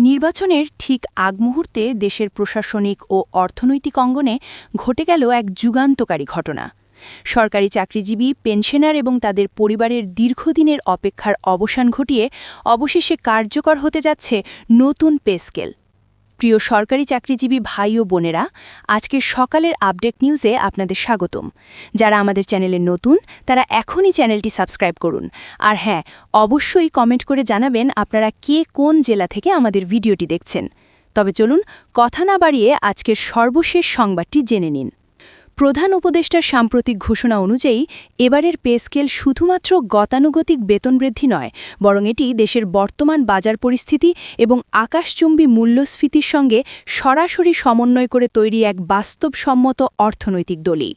নির্বাচনের ঠিক আগ মুহূর্তে দেশের প্রশাসনিক ও অর্থনৈতিক অঙ্গনে ঘটে গেল এক যুগান্তকারী ঘটনা। সরকারি চাকরিজীবী, পেনশনার এবং তাদের পরিবারের দীর্ঘদিনের অপেক্ষার অবসান ঘটিয়ে অবশেষে কার্যকর হতে যাচ্ছে নতুন পে স্কেল। প্রিয় সরকারি চাকরিজীবী ভাই ও বোনেরা আজকের সকালের আপডেট নিউজে আপনাদের স্বাগতম। যারা আমাদের চ্যানেলে নতুন, তারা এখনই চ্যানেলটি সাবস্ক্রাইব করুন। আর হ্যাঁ অবশ্যই কমেন্ট করে জানাবেন আপনারা কে কোন জেলা থেকে আমাদের ভিডিওটি দেখছেন। তবে চলুন, কথা না বাড়িয়ে আজকের সর্বশেষ সংবাদটি জেনে নিন। প্রধান উপদেষ্টার সাম্প্রতিক ঘোষণা অনুযায়ী, এবারের পে স্কেল শুধুমাত্র গতানুগতিক বেতন বৃদ্ধি নয়, বরং এটি দেশের বর্তমান বাজার পরিস্থিতি এবং আকাশচুম্বী মূল্যস্ফীতির সঙ্গে সরাসরি সমন্বয় করে তৈরি এক বাস্তবসম্মত অর্থনৈতিক দলিল।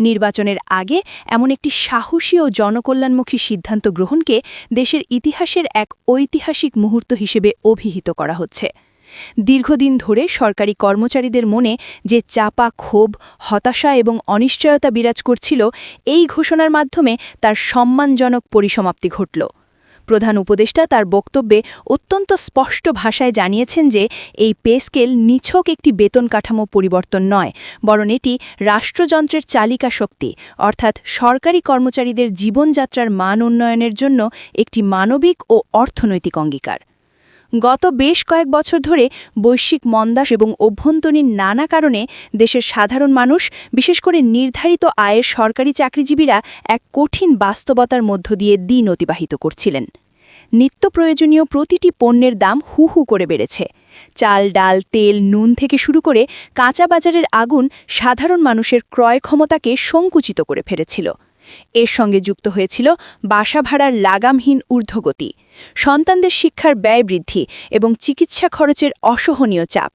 নির্বাচনের আগে এমন একটি সাহসী ও জনকল্যাণমুখী সিদ্ধান্ত গ্রহণকে দেশের ইতিহাসের এক ঐতিহাসিক মুহূর্ত হিসেবে অভিহিত করা হচ্ছে। দীর্ঘদিন ধরে সরকারি কর্মচারীদের মনে যে চাপা ক্ষোভ, হতাশা এবং অনিশ্চয়তা বিরাজ করছিল, এই ঘোষণার মাধ্যমে তার সম্মানজনক পরিসমাপ্তি ঘটল। প্রধান উপদেষ্টা তার বক্তব্যে অত্যন্ত স্পষ্ট ভাষায় জানিয়েছেন যে এই পে স্কেল নিছক একটি বেতন কাঠামো পরিবর্তন নয়, বরং এটি রাষ্ট্রযন্ত্রের চালিকা শক্তি, অর্থাৎ সরকারি কর্মচারীদের জীবনযাত্রার মান উন্নয়নের জন্য একটি মানবিক ও অর্থনৈতিক অঙ্গীকার। গত বেশ কয়েক বছর ধরে বৈশ্বিক মন্দাস এবং অভ্যন্তরীণ নানা কারণে দেশের সাধারণ মানুষ, বিশেষ করে নির্ধারিত আয়ের সরকারি চাকরিজীবীরা এক কঠিন বাস্তবতার মধ্য দিয়ে দিন অতিবাহিত করছিলেন। নিত্য প্রয়োজনীয় প্রতিটি পণ্যের দাম হু হু করে বেড়েছে। চাল, ডাল, তেল, নুন থেকে শুরু করে কাঁচা বাজারের আগুন সাধারণ মানুষের ক্রয় ক্ষমতাকে সংকুচিত করে ফেলেছিল। এর সঙ্গে যুক্ত হয়েছিল বাসা ভাড়ার লাগামহীন ঊর্ধ্বগতি, সন্তানদের শিক্ষার ব্যয় বৃদ্ধি এবং চিকিৎসা খরচের অসহনীয় চাপ।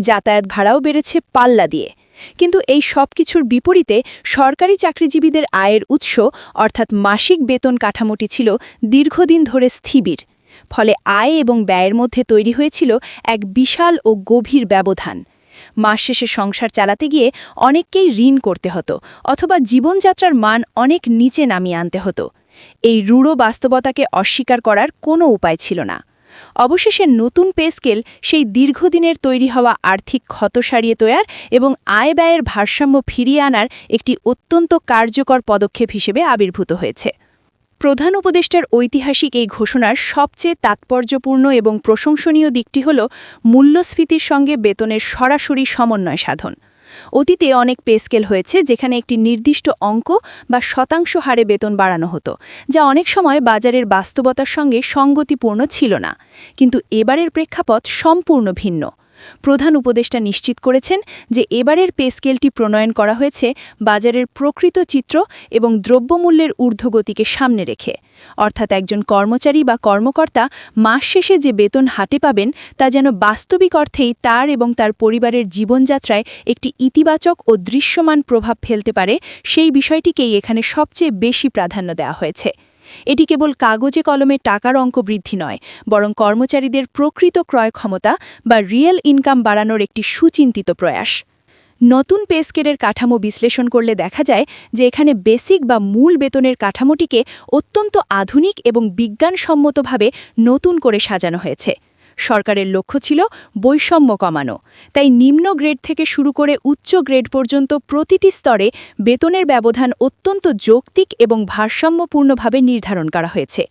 যাতায়াত ভাড়াও বেড়েছে পাল্লা দিয়ে। কিন্তু এই সব কিছুর বিপরীতে সরকারি চাকরিজীবীদের আয়ের উৎস, অর্থাৎ মাসিক বেতন কাঠামোটি ছিল দীর্ঘদিন ধরে স্থিবির, ফলে আয় এবং ব্যয়ের মধ্যে তৈরি হয়েছিল এক বিশাল ও গভীর ব্যবধান। মাস শেষে সংসার চালাতে গিয়ে অনেককেই ঋণ করতে হতো, অথবা জীবনযাত্রার মান অনেক নিচে নামিয়ে আনতে হতো। এই রূঢ় বাস্তবতাকে অস্বীকার করার কোনো উপায় ছিল না। অবশেষে নতুন পে স্কেল সেই দীর্ঘদিনের তৈরি হওয়া আর্থিক ক্ষত সারিয়ে তৈয়ার এবং আয় ব্যয়ের ভারসাম্য ফিরিয়ে আনার একটি অত্যন্ত কার্যকর পদক্ষেপ হিসেবে আবির্ভূত হয়েছে। প্রধান উপদেষ্টার ঐতিহাসিক এই ঘোষণার সবচেয়ে তাৎপর্যপূর্ণ এবং প্রশংসনীয় দিকটি হল মূল্যস্ফীতির সঙ্গে বেতনের সরাসরি সমন্বয় সাধন। অতীতে অনেক পে স্কেল হয়েছে যেখানে একটি নির্দিষ্ট অঙ্ক বা শতাংশ হারে বেতন বাড়ানো হতো, যা অনেক সময় বাজারের বাস্তবতার সঙ্গে সঙ্গতিপূর্ণ ছিল না। কিন্তু এবারের প্রেক্ষাপট সম্পূর্ণ ভিন্ন। প্রধান উপদেষ্টা নিশ্চিত করেছেন যে এবারের পে স্কেলটি প্রণয়ন করা হয়েছে বাজারের প্রকৃত চিত্র এবং দ্রব্যমূল্যের ঊর্ধ্বগতিকে সামনে রেখে। অর্থাৎ একজন কর্মচারী বা কর্মকর্তা মাস শেষে যে বেতন হাতে পাবেন তা যেন বাস্তবিক অর্থেই তার এবং তার পরিবারের জীবনযাত্রায় একটি ইতিবাচক ও দৃশ্যমান প্রভাব ফেলতে পারে, সেই বিষয়টিকেই এখানে সবচেয়ে বেশি প্রাধান্য দেওয়া হয়েছে। এটি কেবল কাগজে কলমে টাকার অঙ্ক বৃদ্ধি নয়, বরং কর্মচারীদের প্রকৃত ক্রয় ক্ষমতা বা রিয়েল ইনকাম বাড়ানোর একটি সুচিন্তিত প্রয়াস। নতুন পেস্কেডের কাঠামো বিশ্লেষণ করলে দেখা যায় যে এখানে বেসিক বা মূল বেতনের কাঠামোটিকে অত্যন্ত আধুনিক এবং বিজ্ঞানসম্মতভাবে নতুন করে সাজানো হয়েছে। সরকারের লক্ষ্য ছিল বৈষম্য কমানো। তাই নিম্ন গ্রেড থেকে শুরু করে উচ্চ গ্রেড পর্যন্ত প্রতিটি স্তরে বেতনের ব্যবধান অত্যন্ত যৌক্তিক এবং ভারসাম্যপূর্ণভাবে নির্ধারণ করা হয়েছে।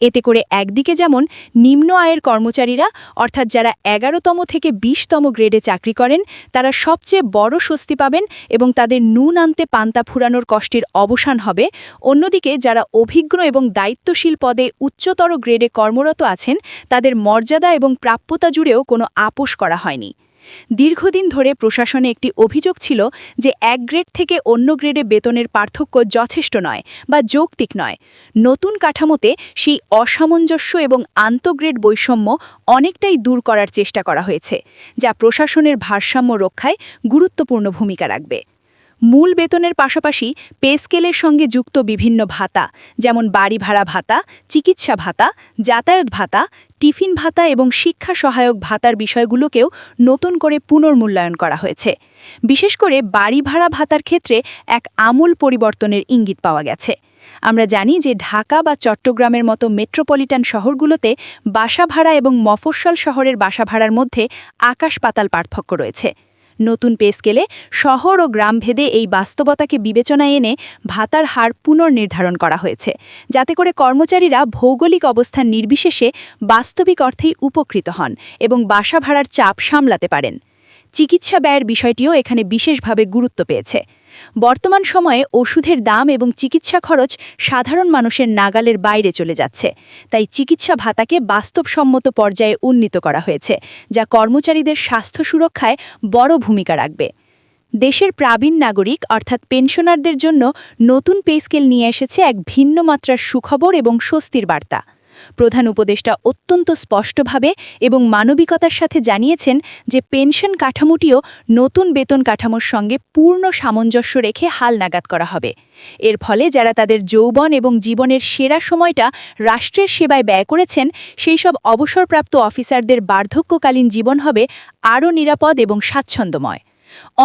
এতে করে একদিকে যেমন নিম্ন আয়ের কর্মচারীরা, অর্থাৎ যারা এগারোতম থেকে বিশতম গ্রেডে চাকরি করেন, তারা সবচেয়ে বড় স্বস্তি পাবেন এবং তাদের নুন আনতে পান্তা ফুরানোর কষ্টের অবসান হবে। অন্যদিকে যারা অভিজ্ঞ এবং দায়িত্বশীল পদে উচ্চতর গ্রেডে কর্মরত আছেন, তাদের মর্যাদা এবং প্রাপ্যতা জুড়েও কোনো আপোষ করা হয়নি। দীর্ঘদিন ধরে প্রশাসনে একটি অভিযোগ ছিল যে এক গ্রেড থেকে অন্য গ্রেডে বেতনের পার্থক্য যথেষ্ট নয় বা যৌক্তিক নয়। নতুন কাঠামোতে সেই অসামঞ্জস্য এবং আন্তঃগ্রেড বৈষম্য অনেকটাই দূর করার চেষ্টা করা হয়েছে, যা প্রশাসনের ভারসাম্য রক্ষায় গুরুত্বপূর্ণ ভূমিকা রাখবে। মূল বেতনের পাশাপাশি পে স্কেলের সঙ্গে যুক্ত বিভিন্ন ভাতা, যেমন বাড়ি ভাড়া ভাতা, চিকিৎসা ভাতা, যাতায়াত ভাতা টিফিন ভাতা এবং শিক্ষা সহায়ক ভাতার বিষয়গুলোকেও নতুন করে পুনর্মূল্যায়ন করা হয়েছে। বিশেষ করে বাড়ি ভাড়া ভাতার ক্ষেত্রে এক আমূল পরিবর্তনের ইঙ্গিত পাওয়া গেছে। আমরা জানি যে ঢাকা বা চট্টগ্রামের মতো মেট্রোপলিটান শহরগুলোতে বাসা ভাড়া এবং মফস্বল শহরের বাসা ভাড়ার মধ্যে আকাশ পাতাল পার্থক্য রয়েছে। নতুন পেস্কেলে শহর ও গ্রামভেদে এই বাস্তবতাকে বিবেচনায় এনে ভাতার হার পুনর্নির্ধারণ করা হয়েছে। যাতে করে কর্মচারীরা ভৌগোলিক অবস্থান নির্বিশেষে বাস্তবিক অর্থেই উপকৃত হন এবং বাসা ভাড়ার চাপ সামলাতে পারেন। চিকিৎসা ব্যয়ের বিষয়টিও এখানে বিশেষভাবে গুরুত্ব পেয়েছে। বর্তমান সময়ে ওষুধের দাম এবং চিকিৎসা খরচ সাধারণ মানুষের নাগালের বাইরে চলে যাচ্ছে। তাই চিকিৎসা ভাতাকে বাস্তবসম্মত পর্যায়ে উন্নীত করা হয়েছে, যা কর্মচারীদের স্বাস্থ্য সুরক্ষায় বড় ভূমিকা রাখবে। দেশের প্রাবীণ নাগরিক, অর্থাৎ পেনশনারদের জন্য নতুন পে স্কেল নিয়ে এসেছে এক ভিন্ন মাত্রার সুখবর এবং স্বস্তির বার্তা। প্রধান উপদেষ্টা অত্যন্ত স্পষ্টভাবে এবং মানবিকতার সাথে জানিয়েছেন যে পেনশন কাঠামোটিও নতুন বেতন কাঠামোর সঙ্গে পূর্ণ সামঞ্জস্য রেখে হাল নাগাদ করা হবে। এর ফলে যারা তাদের যৌবন এবং জীবনের সেরা সময়টা রাষ্ট্রের সেবায় ব্যয় করেছেন, সেই সব অবসরপ্রাপ্ত অফিসারদের বার্ধক্যকালীন জীবন হবে আরও নিরাপদ এবং স্বাচ্ছন্দ্যময়।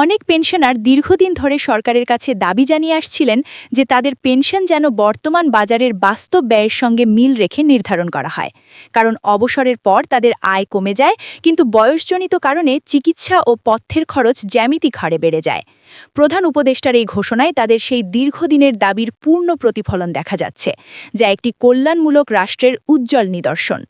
অনেক পেনশনার দীর্ঘদিন ধরে সরকারের কাছে দাবি জানিয়ে আসছিলেন যে তাদের পেনশন যেন বর্তমান বাজারের বাস্তব ব্যয়ের সঙ্গে মিল রেখে নির্ধারণ করা হয়। কারণ অবসরের পর তাদের আয় কমে যায়, কিন্তু বয়সজনিত কারণে চিকিৎসা ও পথ্যের খরচ জ্যামিতিক হারে বেড়ে যায়। প্রধান উপদেষ্টার এই ঘোষণায় তাদের সেই দীর্ঘদিনের দাবির পূর্ণ প্রতিফলন দেখা যাচ্ছে, যা একটি কল্যাণমূলক রাষ্ট্রের উজ্জ্বল নিদর্শন।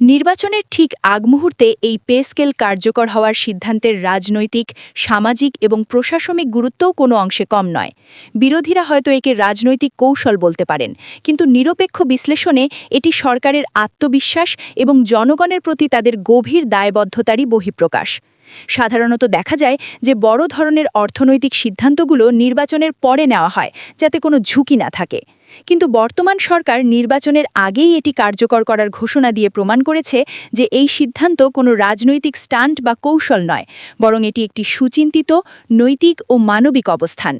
নির্বাচনের ঠিক আগ মুহূর্তে এই পে স্কেল কার্যকর হওয়ার সিদ্ধান্তের রাজনৈতিক, সামাজিক এবং প্রশাসনিক গুরুত্বও কোনো অংশে কম নয়। বিরোধীরা হয়তো একে রাজনৈতিক কৌশল বলতে পারেন, কিন্তু নিরপেক্ষ বিশ্লেষণে এটি সরকারের আত্মবিশ্বাস এবং জনগণের প্রতি তাদের গভীর দায়বদ্ধতারই বহিঃপ্রকাশ। সাধারণত দেখা যায় যে বড় ধরনের অর্থনৈতিক সিদ্ধান্তগুলো নির্বাচনের পরে নেওয়া হয়, যাতে কোনো ঝুঁকি না থাকে। কিন্তু বর্তমান সরকার নির্বাচনের আগেই এটি কার্যকর করার ঘোষণা দিয়ে প্রমাণ করেছে যে এই সিদ্ধান্ত কোনো রাজনৈতিক স্টান্ট বা কৌশল নয়, বরং এটি একটি সুচিন্তিত, নৈতিক ও মানবিক অবস্থান।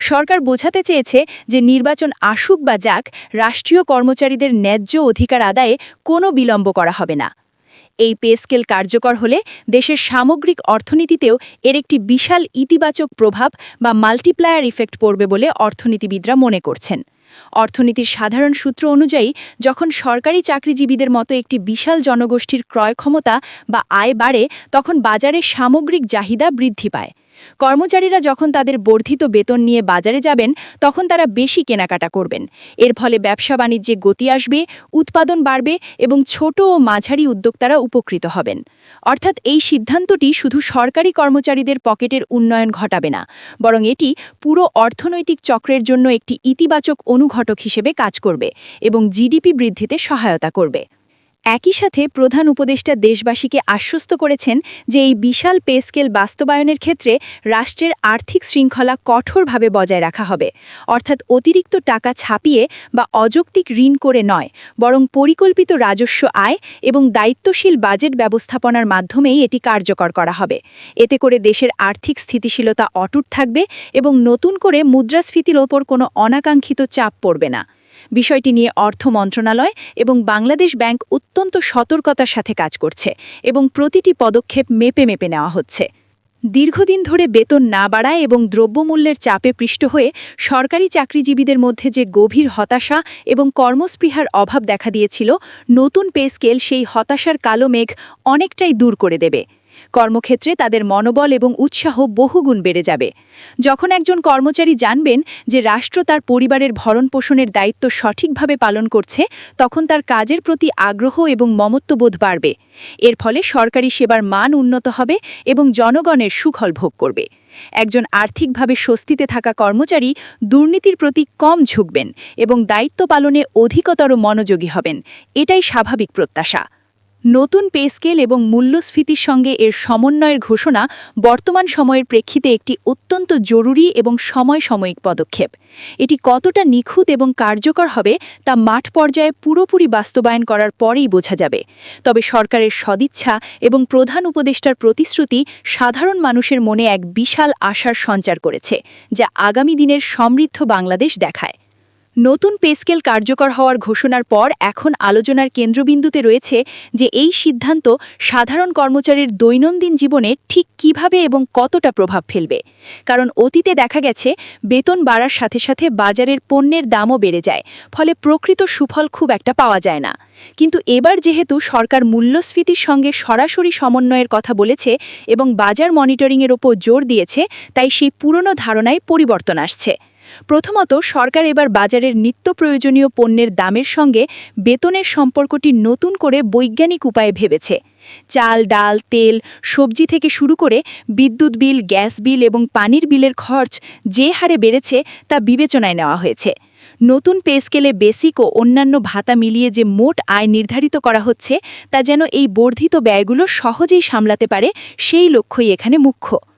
সরকার বোঝাতে চেয়েছে যে নির্বাচন আসুক বা যাক, রাষ্ট্রীয় কর্মচারীদের ন্যায্য অধিকার আদায়ে কোনো বিলম্ব করা হবে না। এই পে স্কেল কার্যকর হলে দেশের সামগ্রিক অর্থনীতিতেও এর একটি বিশাল ইতিবাচক প্রভাব বা মাল্টিপ্লায়ার ইফেক্ট পড়বে বলে অর্থনীতিবিদরা মনে করছেন। অর্থনীতির সাধারণ সূত্র অনুযায়ী, যখন সরকারি চাকরিজীবীদের মতো একটি বিশাল জনগোষ্ঠীর ক্রয় ক্ষমতা বা আয় বাড়ে, তখন বাজারে সামগ্রিক চাহিদা বৃদ্ধি পায়। কর্মচারীরা যখন তাদের বর্ধিত বেতন নিয়ে বাজারে যাবেন, তখন তারা বেশি কেনাকাটা করবেন। এর ফলে ব্যবসা বাণিজ্যে গতি আসবে, উৎপাদন বাড়বে এবং ছোট ও মাঝারি উদ্যোক্তারা উপকৃত হবেন। অর্থাৎ এই সিদ্ধান্তটি শুধু সরকারি কর্মচারীদের পকেটের উন্নয়ন ঘটাবে না, বরং এটি পুরো অর্থনৈতিক চক্রের জন্য একটি ইতিবাচক অনুঘটক হিসেবে কাজ করবে এবং জিডিপি বৃদ্ধিতে সহায়তা করবে। একই সাথে প্রধান উপদেষ্টা দেশবাসীকে আশ্বস্ত করেছেন যে এই বিশাল পে স্কেল বাস্তবায়নের ক্ষেত্রে রাষ্ট্রের আর্থিক শৃঙ্খলা কঠোরভাবে বজায় রাখা হবে। অর্থাৎ অতিরিক্ত টাকা ছাপিয়ে বা অযৌক্তিক ঋণ করে নয়, বরং পরিকল্পিত রাজস্ব আয় এবং দায়িত্বশীল বাজেট ব্যবস্থাপনার মাধ্যমেই এটি কার্যকর করা হবে। এতে করে দেশের আর্থিক স্থিতিশীলতা অটুট থাকবে এবং নতুন করে মুদ্রাস্ফীতির ওপর কোনো অনাকাঙ্ক্ষিত চাপ পড়বে না। বিষয়টি নিয়ে অর্থ মন্ত্রণালয় এবং বাংলাদেশ ব্যাংক অত্যন্ত সতর্কতার সাথে কাজ করছে এবং প্রতিটি পদক্ষেপ মেপে মেপে নেওয়া হচ্ছে। দীর্ঘদিন ধরে বেতন না বাড়ায় এবং দ্রব্যমূল্যের চাপে পৃষ্ঠ হয়ে সরকারি চাকরিজীবীদের মধ্যে যে গভীর হতাশা এবং কর্মস্পৃহার অভাব দেখা দিয়েছিল, নতুন পে স্কেল সেই হতাশার কালো মেঘ অনেকটাই দূর করে দেবে। কর্মক্ষেত্রে তাদের মনোবল এবং উৎসাহ বহুগুণ বেড়ে যাবে। যখন একজন কর্মচারী জানবেন যে রাষ্ট্র তার পরিবারের ভরণ পোষণের দায়িত্ব সঠিকভাবে পালন করছে, তখন তার কাজের প্রতি আগ্রহ এবং মমত্ববোধ বাড়বে। এর ফলে সরকারি সেবার মান উন্নত হবে এবং জনগণের সুফল ভোগ করবে। একজন আর্থিকভাবে স্বস্তিতে থাকা কর্মচারী দুর্নীতির প্রতি কম ঝুঁকবেন এবং দায়িত্ব পালনে অধিকতর মনোযোগী হবেন। এটাই স্বাভাবিক প্রত্যাশা। নতুন পে স্কেল এবং মূল্যস্ফীতির সঙ্গে এর সমন্বয়ের ঘোষণা বর্তমান সময়ের প্রেক্ষিতে একটি অত্যন্ত জরুরি এবং সময় সাময়িক পদক্ষেপ। এটি কতটা নিখুঁত এবং কার্যকর হবে তা মাঠ পর্যায়ে পুরোপুরি বাস্তবায়ন করার পরেই বোঝা যাবে। তবে সরকারের সদিচ্ছা এবং প্রধান উপদেষ্টার প্রতিশ্রুতি সাধারণ মানুষের মনে এক বিশাল আশার সঞ্চার করেছে, যা আগামী দিনের সমৃদ্ধ বাংলাদেশ দেখায়। নতুন পেস্কেল কার্যকর হওয়ার ঘোষণার পর এখন আলোচনার কেন্দ্রবিন্দুতে রয়েছে যে এই সিদ্ধান্ত সাধারণ কর্মচারীর দৈনন্দিন জীবনে ঠিক কীভাবে এবং কতটা প্রভাব ফেলবে। কারণ অতীতে দেখা গেছে, বেতন বাড়ার সাথে সাথে বাজারের পণ্যের দামও বেড়ে যায়, ফলে প্রকৃত সুফল খুব একটা পাওয়া যায় না। কিন্তু এবার যেহেতু সরকার মূল্যস্ফীতির সঙ্গে সরাসরি সমন্বয়ের কথা বলেছে এবং বাজার মনিটরিংয়ের ওপর জোর দিয়েছে, তাই সেই পুরনো ধারণায় পরিবর্তন আসছে। প্রথমত, সরকার এবার বাজারের নিত্য প্রয়োজনীয় পণ্যের দামের সঙ্গে বেতনের সম্পর্কটি নতুন করে বৈজ্ঞানিক উপায়ে ভেবেছে। চাল, ডাল, তেল, সবজি থেকে শুরু করে বিদ্যুৎ বিল, গ্যাস বিল এবং পানির বিলের খরচ যে হারে বেড়েছে তা বিবেচনায় নেওয়া হয়েছে। নতুন পে স্কেলে বেসিক ও অন্যান্য ভাতা মিলিয়ে যে মোট আয় নির্ধারিত করা হচ্ছে, তা যেন এই বর্ধিত ব্যয়গুলো সহজেই সামলাতে পারে, সেই লক্ষ্যই এখানে মুখ্য।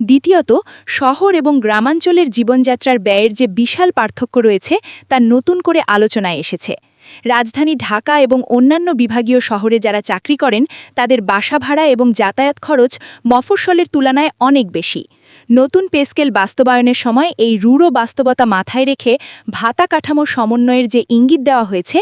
দ্বিতীয়ত, শহর এবং গ্রামাঞ্চলের জীবনযাত্রার ব্যয়ের যে বিশাল পার্থক্য রয়েছে তা নতুন করে আলোচনায় এসেছে। রাজধানী ঢাকা এবং অন্যান্য বিভাগীয় শহরে যারা চাকরি করেন, তাদের বাসা ভাড়া এবং যাতায়াত খরচ মফস্বলের তুলনায় অনেক বেশি। নতুন পেস্কেল বাস্তবায়নের সময় এই রূঢ় বাস্তবতা মাথায় রেখে ভাতা কাঠামো সমন্বয়ের যে ইঙ্গিত দেওয়া হয়েছে